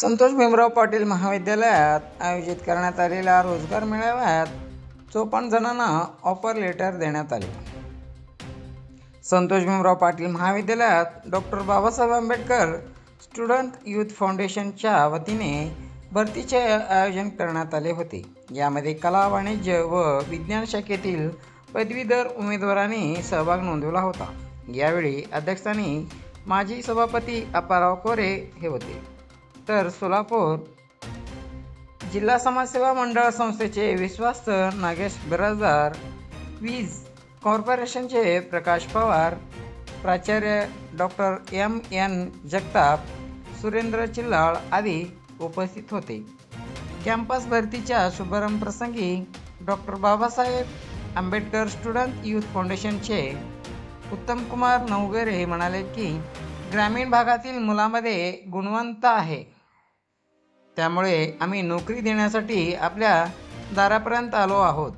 संतोष भीमराव पाटील महाविद्यालयात आयोजित करण्यात आलेल्या रोजगार मेळाव्यात चोपन्न जणांना ऑफर लेटर देण्यात आले. संतोष भीमराव पाटील महाविद्यालयात doctor Babasaheb Ambedkar student youth फाउंडेशनच्या वतीने भरतीचे आयोजन करण्यात आले होते. यामध्ये कला वाणिज्य व विज्ञान शाखेतील पदवीधर उमेदवारांनी सहभाग नोंदवला होता. यावेळी अध्यक्षांनी माजी सभापती अप्पाराव कोरे हे होते. तर सोलापूर जिल्हा समाजसेवा मंडळ संस्थेचे विश्वास्त नागेश बिराजदार वीज कॉर्पोरेशनचे प्रकाश पवार प्राचार्य doctor M N Jagtap Surendra Chillal आदी उपस्थित होते. कॅम्पस भरतीच्या शुभारंभ प्रसंगी doctor Babasaheb Ambedkar student youth फाउंडेशनचे उत्तम कुमार नवगरे म्हणाले की ग्रामीण भागातील मुलामध्ये गुणवंत आहे. त्यामुळे आम्ही नोकरी देण्यासाठी आपल्या दारापर्यंत आलो आहोत.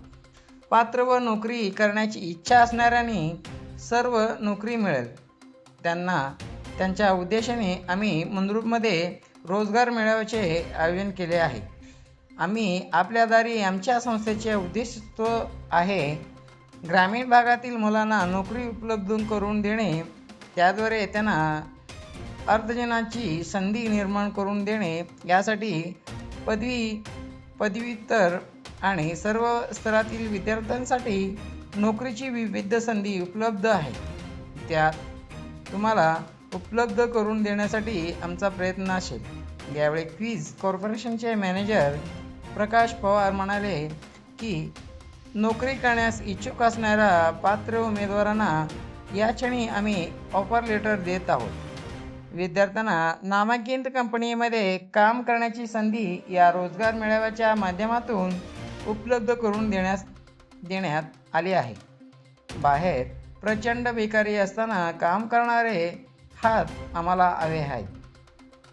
पात्र व नोकरी करण्याची इच्छा असणाऱ्यांनी सर्व नोकरी मिळेल. त्यांना त्यांच्या उद्देशाने आम्ही मंदरूपमध्ये रोजगार मेळाव्याचे आयोजन केले आहे. आम्ही आपल्या दारी आमच्या संस्थेचे उद्दिष्ट आहे ग्रामीण भागातील मुलांना नोकरी उपलब्ध करून देणे. त्याद्वारे त्यांना अर्धजनाची संधी निर्माण करून देणे यासाठी पदवी पदव्युत्तर आणि सर्व स्तरातील विद्यार्थ्यांसाठी नोकरीची विविध संधी उपलब्ध आहे. त्यात तुम्हाला उपलब्ध करून देण्यासाठी आमचा प्रयत्न असेल. यावेळी क्वीज कॉर्पोरेशनचे मॅनेजर प्रकाश पवार म्हणाले की नोकरी करण्यास इच्छुक असणाऱ्या पात्र उमेदवारांना या क्षणी आम्ही ऑफर लेटर देत आहोत. विद्यार्थ्यांना नामांकित कंपनीमध्ये काम करण्याची संधी या रोजगार मेळाव्याच्या माध्यमातून उपलब्ध करून देण्यास देण्यात आली आहे. बाहेर प्रचंड बेकारी असताना काम करणारे हात आम्हाला हवे आहेत.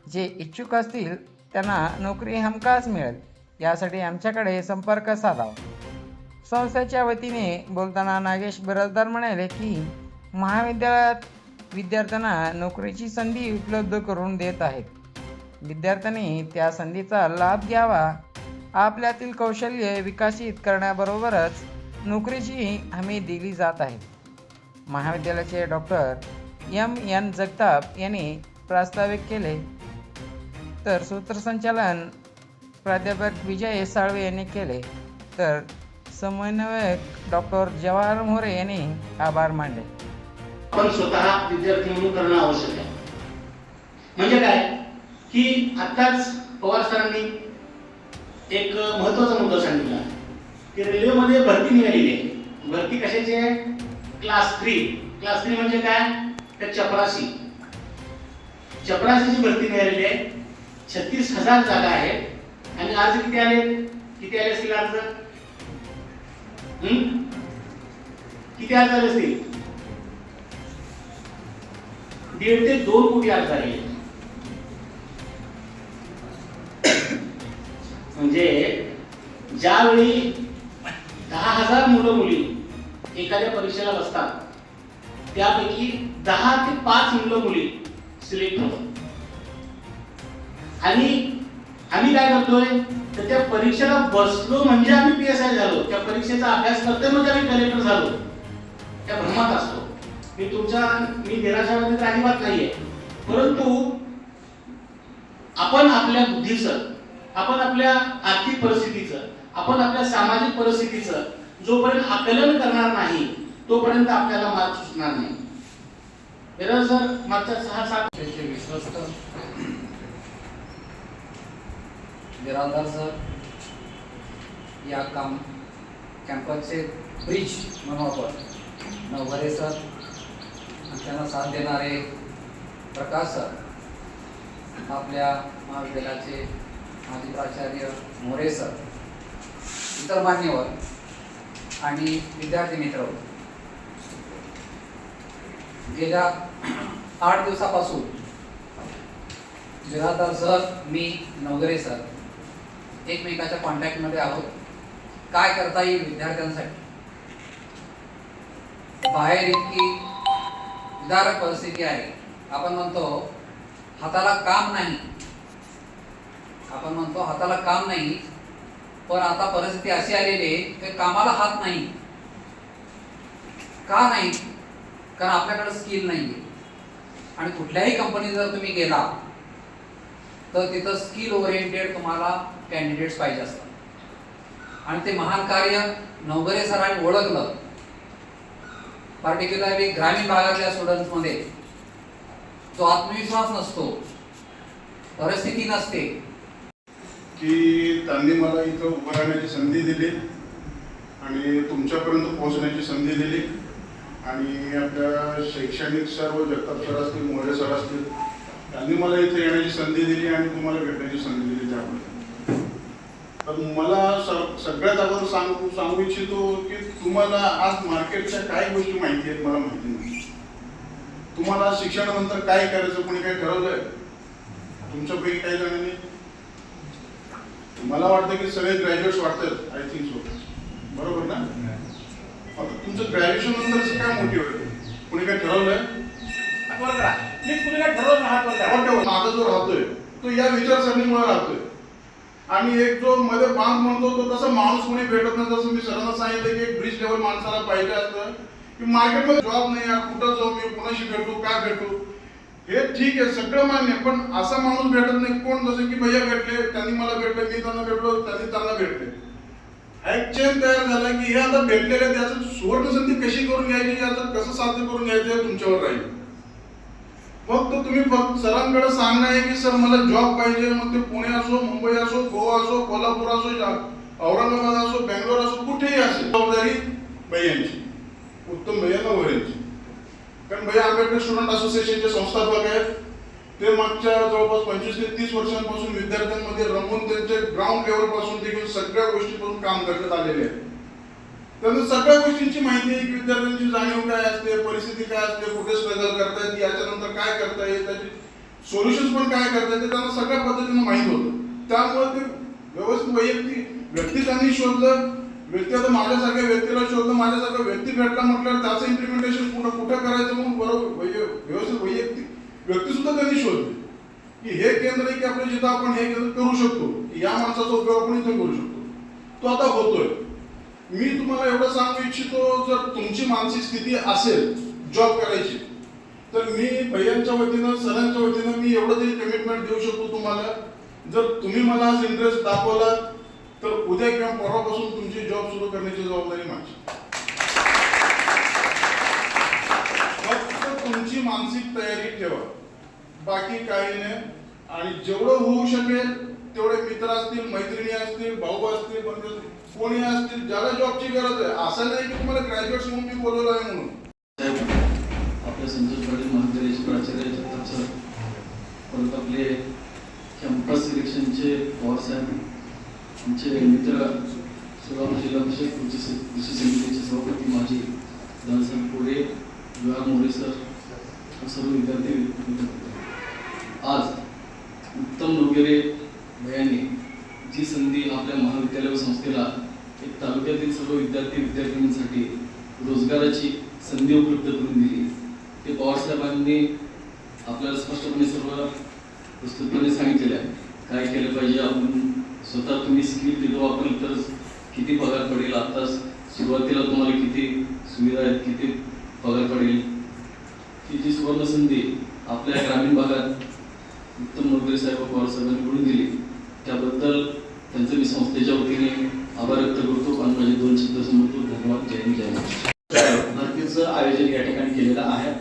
जे इच्छुक असतील त्यांना नोकरी हमखास मिळेल. यासाठी आमच्याकडे संपर्क साधावा. संस्थेच्या वतीने बोलताना नागेश बिराजदार म्हणाले की महाविद्यालयात विद्यार्थ्यांना नोकरीची संधी उपलब्ध करून देत आहेत. विद्यार्थ्यांनी त्या संधीचा लाभ घ्यावा. आपल्यातील कौशल्य विकसित करण्याबरोबरच नोकरीची हमी दिली जात आहे. महाविद्यालयाचे डॉक्टर एम एन जगताप यांनी प्रास्ताविक केले. तर सूत्रसंचालन प्राध्यापक विजय साळवे यांनी केले. तर समन्वयक डॉक्टर जवाहर मोरे यांनी आभार मानले. आपण स्वतः विद्यार्थी म्हणून करणं आवश्यक आहे. म्हणजे काय? की आत्ताच पवार सरांनी एक महत्त्वाचा मुद्दा सांगितला. की रेल्वेमध्ये भरती निघालेली आहे. भरती कशाची आहे? Class three. क्लास थ्री म्हणजे काय? तर चपराशी चपराशीची भरती निघालेली आहे. छत्तीस हजार जागा आहेत. आणि आज किती आले? किती आले असतील अर्ज हम्म? किती अर्ज आले असतील? दीड ते दोन कोटी अर्ज झाले. म्हणजे ज्यावेळी दहा हजार मुलं मुली एखाद्या परीक्षेला बसतात त्यापैकी दहा ते पाच मुलं मुली सिलेक्ट होतात. आणि आम्ही काय करतोय? तर त्या परीक्षेला बसलो म्हणजे आम्ही पी एस आय झालो. त्या परीक्षेचा अभ्यास करतोय म्हणजे आम्ही कलेक्टर झालो. त्या भ्रमात असतो. मी तुमच्या मी निराशामध्ये तर अजिबात नाहीये. परंतु आपण आपल्या बुद्धीचं आपण आपल्या आर्थिक परिस्थितीचं आपण आपल्या सामाजिक परिस्थितीचं जोपर्यंत आकलन करणार नाही तोपर्यंत आपल्याला मार्ग सुचणार नाही. सर मागच्या सहा सात त्यांचे विश्वस्त. बिराजदार सर या काम कॅम्पसचे ब्रिज म्हणून आपण नवघरे सर त्यांना साथ देणारे प्रकाश सर आपल्या महाविद्यालयाचे माजी प्राचार्य मोरे सर इतर मान्यवर आणि विद्यार्थी मित्र. गेल्या आठ दिवसापासून बिराजदार सर मी नवगरे सर एकमेकाच्या कॉन्टॅक्टमध्ये आहोत. काय करता येईल विद्यार्थ्यांसाठी? बाहेर इतकी विदारक परिस्थिती आहे. आपण म्हणतो हाताला काम नाही. आपण म्हणतो हाताला काम नाही. पण आता परिस्थिती अशी आलेली आहे की कामाला हात नाही. का नाही? कारण आपल्याकडे स्किल नाही आहे आणि कुठल्याही कंपनीत जर तुम्ही गेला तर तिथं स्किल ओरिएंटेड तुम्हाला कॅन्डिडेट्स पाहिजे असतात. आणि ते महान कार्य नवगरे सरांनी ओळखलं. पर्टिक्युलरली ग्रामीण भागातल्या स्टुडंट्समध्ये जो आत्मविश्वास नसतो परिस्थिती नसते. की त्यांनी मला इथं उभं राहण्याची संधी दिली आणि तुमच्यापर्यंत पोहोचण्याची संधी दिली. आणि आपल्या शैक्षणिक सर्व जगताप सर असतील मोरे सर असतील त्यांनी मला इथे येण्याची संधी दिली आणि तुम्हाला भेटण्याची संधी दिली त्यामुळे तर मला सगळ्यात अगोदर सांगू सांगू इच्छितो की तुम्हाला आज मार्केटच्या काय गोष्टी माहिती आहेत मला माहिती नाही. तुम्हाला शिक्षणानंतर काय करायचं कोणी काय ठरवलंय? तुमच्यापैकी काही जणांनी मला वाटतं की सगळे ग्रॅज्युएट्स वाटतात आय थिंक सो बरोबर ना? आता तुमचं ग्रॅज्युएशन नंतरचं काय मोटिव्ह आहे कोणी काय ठरवलंय? माझा जो राहतोय तो या विचारसरणीमुळे राहतोय. आणि एक जो मध्ये बांध म्हणतो तो तसा माणूस कोणी भेटत नाही. जसं मी सरांना सांगितलं की एक ब्रिज लेवल माणसाला पाहिजे असतं की मार्केटमध्ये जॉब नाही यार कुठं जाऊ मी कोणाशी भेटू काय भेटू? हे ठीक आहे सगळं मान्य आहे, पण असा माणूस भेटत नाही. कोण जसं की भैया भेटले त्यांनी मला भेटले मी त्यांना भेटलो त्यांनी त्यांना भेटले. हा एक चेन तयार झाला की हे आता भेटलेले त्याचं सुवर्ण संधी कशी करून घ्यायची याचं कसं साध्य करून घ्यायचं हे तुमच्यावर राहील. फक्त तुम्ही फक्त सरांकडे सांगणं आहे की सर मला जॉब पाहिजे मग ते पुणे असो मुंबई असो गोवा असो कोल्हापूर असो जा- औरंगाबाद असो बेंगलोर असो कुठेही असेल जबाबदारी भैयांची उत्तम भैया नवरेंची कारण भैया आंबेडकर स्टुडंट असोसिएशनचे संस्थापक आहेत. ते मागच्या जवळपास पंचवीस ते तीस वर्षांपासून विद्यार्थ्यांमध्ये रमून त्यांचे ग्राउंड लेवलपासून ते घेऊन सगळ्या गोष्टीपासून काम करत आलेले आहेत. त्यामुळे सगळ्या गोष्टींची माहिती आहे की विद्यार्थ्यांची जाणीव काय असते परिस्थिती काय असते कुठे स्ट्रगल करतायत याच्यानंतर काय करता येईल त्याची सोल्युशन्स पण काय करता येते त्यांना सगळ्या पद्धतीनं माहीत होतं. त्यामुळे ते व्यवस्थित वैयक्तिक व्यक्ती त्यांनी शोधलं व्यक्ती आता माझ्यासारख्या व्यक्तीला शोधलं माझ्यासारखा व्यक्ती भेटला म्हटल्यावर त्याचं इम्प्लिमेंटेशन कुठं कुठं करायचं म्हणून बरोबर वैय- व्यवस्थित वैयक्तिक व्यक्तीसुद्धा त्यांनी शोधली. की हे केंद्र आहे की आपल्या जिथं आपण हे केंद्र करू शकतो की या माणसाचा उपयोग आपण इथे करू शकतो तो आता होतोय मी तुम्हाला एवढं सांगू इच्छितो जर तुमची मानसिक स्थिती असेल जॉब करायची तर मी भैयांच्या वतीनं सरांच्या वतीनं मी एवढं तरी कमिटमेंट देऊ शकतो तुम्हाला. जर तुम्ही मला आज इंटरेस्ट दाखवला तर उद्या किंवा परवापासून तुमची जॉब सुरू करण्याची जबाबदारी माझी. फक्त तुमची मानसिक तयारी ठेवा. बाकी काही नाही. आणि जेवढं होऊ शकेल तेवढे मित्र असतील मैत्रिणी असतील भाऊ असतील बंधू असतील, कोणी असतील ज्याला जॉबची गरज आहे. असं नाही की तुम्हाला ग्रॅज्युएट्स म्हणून मी बोलवलं आहे म्हणून. साहेब आपल्या संतोष पाटील महाविद्यालयाचे प्राचार्य जगताप सर परत आपले कॅम्पस सिलेक्शनचे पवार साहेब आमचे मित्र सोलापूर जिल्हा परिषद कृषी कृषी समितीचे सभापती माजी दादासाहेब कोरे विभाग मोरे सर सर्व विद्यार्थी आज उत्तम वगैरे भयांनी जी संधी आपल्या महाविद्यालय व संस्थेला एक तालुक्यातील सर्व विद्यार्थी विद्यार्थिनींसाठी रोजगाराची संधी उपलब्ध करून दिली. ते पवारसाहेबांनी आपल्याला स्पष्टपणे सर्व प्रस्तुतपणे सांगितलेलं आहे. काय केलं पाहिजे? आपण स्वतः तुम्ही स्किल तिथं वापरली तर किती पगार पडेल? आत्ताच सुरुवातीला तुम्हाला किती सुविधा आहेत? किती पगार पडेल? ही जी सुवर्ण संधी आपल्या ग्रामीण भागात उत्तम नोकरी साहेब पवारसाहेबांनी मिळून दिली. त्याबद्दल त्यांचं मी संस्थेच्या वतीने आभार व्यक्त करतो. आणि माझे दोन शब्द समजतो. धन्यवाद. जय जय भरतीचं आयोजन या ठिकाणी केलेलं आहे.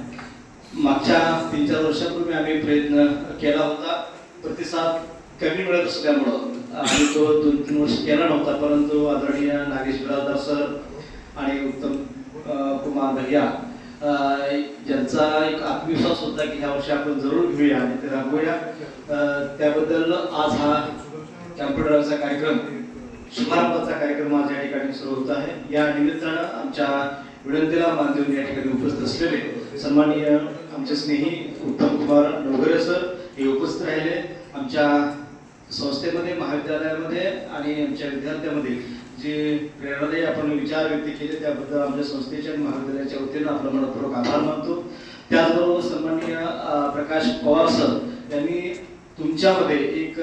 मागच्या तीन चार वर्षापूर्वी आम्ही प्रयत्न केला होता. प्रतिसाद कमी मिळत असल्यामुळं आम्ही तो दोन तीन वर्ष केला नव्हता. परंतु आदरणीय नागेश बिरादार सर आणि उत्तम कुमार भैया ज्यांचा एक आत्मविश्वास होता की ह्या वर्षी आपण जरूर घेऊया आणि ते राबवूया. त्याबद्दल आज हा कॅम्प्युटरचा कार्यक्रम शुभारंभाचा कार्यक्रम आज या ठिकाणी सुरू होत आहे. या निमित्तानं आमच्या विनंतीला मान देऊन या ठिकाणी उपस्थित असलेले सन्माननीय आमचे स्नेही उत्तम कुमार नवगरे सर हे उपस्थित राहिले. आमच्या संस्थेमध्ये महाविद्यालयामध्ये आणि आमच्या विद्यार्थ्यामध्ये जे प्रेरणादायी आपण विचार व्यक्त केले त्याबद्दल आमच्या संस्थेच्या आणि महाविद्यालयाच्या वतीनं आपला मनपूर्वक आभार मानतो. त्याचबरोबर सन्माननीय प्रकाश पवार सर यांनी तुमच्यामध्ये एक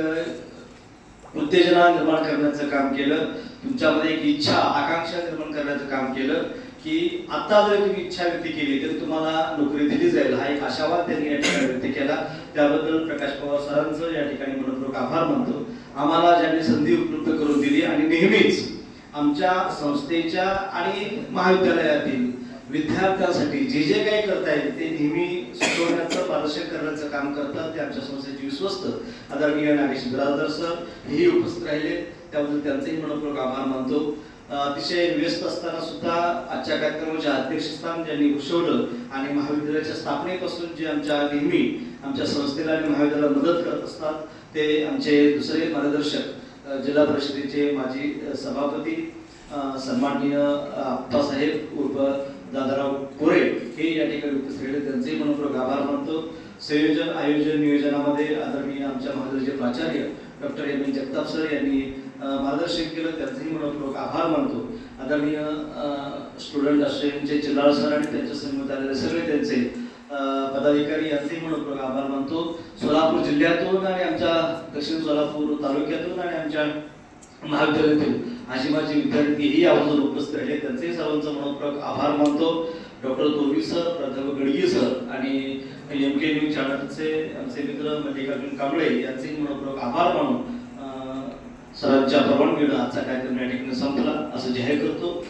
उत्तेजना निर्माण करण्याचं काम केलं. तुमच्यामध्ये एक इच्छा आकांक्षा निर्माण करण्याचं काम केलं की आता जर तुम्ही इच्छा व्यक्त केली तर तुम्हाला नोकरी दिली जाईल. हा एक आशावाद त्यांनी या ठिकाणी व्यक्त केला. त्याबद्दल प्रकाश पवार सरांचं या ठिकाणी मनपूर्वक आभार मानतो. आम्हाला ज्यांनी संधी उपलब्ध करून दिली आणि नेहमीच आमच्या संस्थेच्या आणि महाविद्यालयातील विद्यार्थ्यांसाठी जे जे काही करता येईल ते नेहमी शिकवण्याचं मार्गदर्शन करण्याचं काम करतात ते आमच्या संस्थेचे विश्वस्त आदरणीय नागेश बिराजदार सर हेही उपस्थित राहिले. त्याबद्दल त्यांचेही मनपूर्वक आभार मानतो. अतिशय व्यस्त असताना सुद्धा आजच्या कार्यक्रमाचे अध्यक्षस्थान ज्यांनी भूषवलं आणि महाविद्यालयाच्या स्थापनेपासून जे आमच्या नेहमी आमच्या संस्थेला आणि महाविद्यालयाला मदत करत असतात ते आमचे दुसरे मार्गदर्शक जिल्हा परिषदेचे माजी सभापती सन्माननीय अं, आप्पासाहेब उर्फ दादाराव कोरे हे या ठिकाणी उपस्थित त्यांचे मनपूर्वक आभार मानतो. संयोजन आयोजन नियोजनामध्ये आदरणीय आमच्या महाविद्यालयाचे प्राचार्य doctor M N Jagtap sir यांनी मार्गदर्शन केलं. त्यांचेही मनपूर्वक आभार मानतो. आदरणीय स्टुडंट असोसिएशनचे चिल्लाळ सर आणि त्यांच्या समितीत आलेले सगळे त्यांचे पदाधिकारी यांचेही मनपूर्वक आभार मानतो. सोलापूर जिल्ह्यातून आणि आमच्या दक्षिण सोलापूर तालुक्यातून आणि आमच्या महाविद्यालयातील आशिमाचे विद्यार्थी ही आवर्जून उपस्थित राहिले. त्यांचेही सर्वांचं मनपूर्वक आभार मानतो. डॉक्टर तोरवी सर प्राध्यापक गडगी सर आणि एम के न्यूज चॅनलचे आमचे मित्र मल्लिकार्जुन कांबळे यांचे मनपूर्वक आभार मानून सरांच्या परवानगीनं आजचा कार्यक्रम या ठिकाणी संपला. असं जाहीर करतो.